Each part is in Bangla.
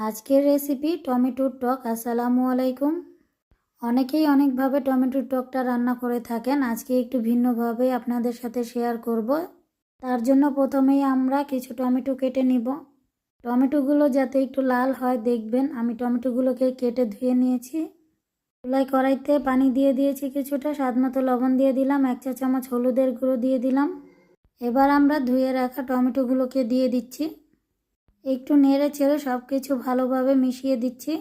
আজকের রেসিপি টমেটোর টক, আসসালামু আলাইকুম। অনেকেই অনেকভাবে টমেটোর টকটা রান্না করে থাকেন। আজকে একটু ভিন্নভাবে আপনাদের সাথে শেয়ার করব। তার জন্য প্রথমেই আমরা কিছু টমেটো কেটে নিব। টমেটোগুলো যাতে একটু লাল হয়, দেখবেন আমি টমেটোগুলোকে কেটে ধুয়ে নিয়েছি। চুলাই কড়াইতে পানি দিয়ে দিয়েছি কিছুটা, স্বাদ মতো লবণ দিয়ে দিলাম, এক চা চামচ হলুদের গুঁড়ো দিয়ে দিলাম। এবার আমরা ধুয়ে রাখা টমেটোগুলোকে দিয়ে দিচ্ছি। একটু নেড়ে চেড়ে সব কিছু ভালোভাবে মিশিয়ে দিচ্ছি।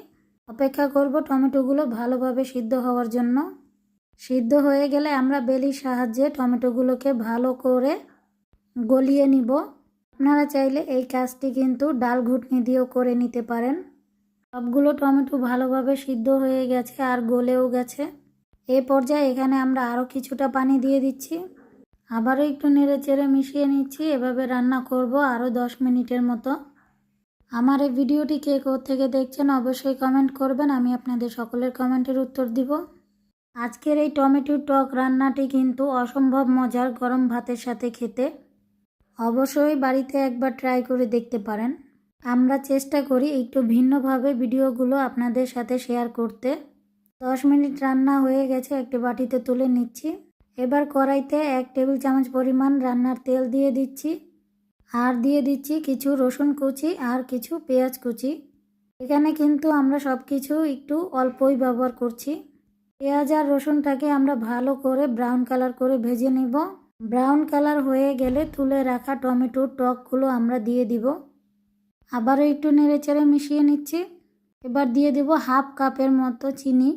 অপেক্ষা করব টমেটোগুলো ভালোভাবে সিদ্ধ হওয়ার জন্য। সিদ্ধ হয়ে গেলে আমরা বেলির সাহায্যে টমেটোগুলোকে ভালো করে গলিয়ে নিব। আপনারা চাইলে এই কাজটি কিন্তু ডাল ঘুটনি দিয়েও করে নিতে পারেন। সবগুলো টমেটো ভালোভাবে সিদ্ধ হয়ে গেছে আর গলেও গেছে। এ পর্যায়ে এখানে আমরা আরও কিছুটা পানি দিয়ে দিচ্ছি। আবারও একটু নেড়ে চেড়ে মিশিয়ে নিচ্ছি। এভাবে রান্না করব আরও দশ মিনিটের মতো। আমার এই ভিডিওটি কে থেকে দেখছেন অবশ্যই কমেন্ট করবেন, আমি আপনাদের সকলের কমেন্টের উত্তর দিব। আজকের এই টমেটোর টক রান্নাটি কিন্তু অসম্ভব মজার গরম ভাতের সাথে খেতে। অবশ্যই বাড়িতে একবার ট্রাই করে দেখতে পারেন। আমরা চেষ্টা করি একটু ভিন্নভাবে ভিডিওগুলো আপনাদের সাথে শেয়ার করতে। দশ মিনিট রান্না হয়ে গেছে, একটি বাটিতে তুলে নিচ্ছি। এবার কড়াইতে এক টেবিল চামচ পরিমাণ রান্নার তেল দিয়ে দিচ্ছি। আর দিয়ে দিচ্ছি কিছু রসুন কুচি আর কিছু পেঁয়াজ কুচি। এখানে কিন্তু আমরা সব কিছু একটু অল্পই ব্যবহার করছি। পেঁয়াজ আর রসুনটাকে আমরা ভালো করে ব্রাউন কালার করে ভেজে নিব। ব্রাউন কালার হয়ে গেলে তুলে রাখা টমেটোর টকগুলো আমরা দিয়ে দিব। আবারও একটু নেড়েচেড়ে মিশিয়ে নিচ্ছি। এবার দিয়ে দেব হাফ কাপের মতো চিনি।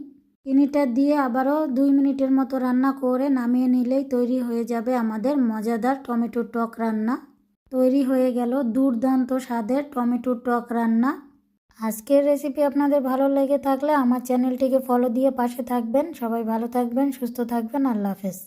চিনিটা দিয়ে আবারও দুই মিনিটের মতো রান্না করে নামিয়ে নিলেই তৈরি হয়ে যাবে আমাদের মজাদার টমেটোর টক রান্না। তৈরি হয়ে গেল দুর্দান্ত স্বাদের টমেটোর টক রান্না। আজকের রেসিপি আপনাদের ভালো লেগে থাকলে আমার চ্যানেলটিকে ফলো দিয়ে পাশে থাকবেন। সবাই ভালো থাকবেন, সুস্থ থাকবেন। আল্লাহ হাফেজ।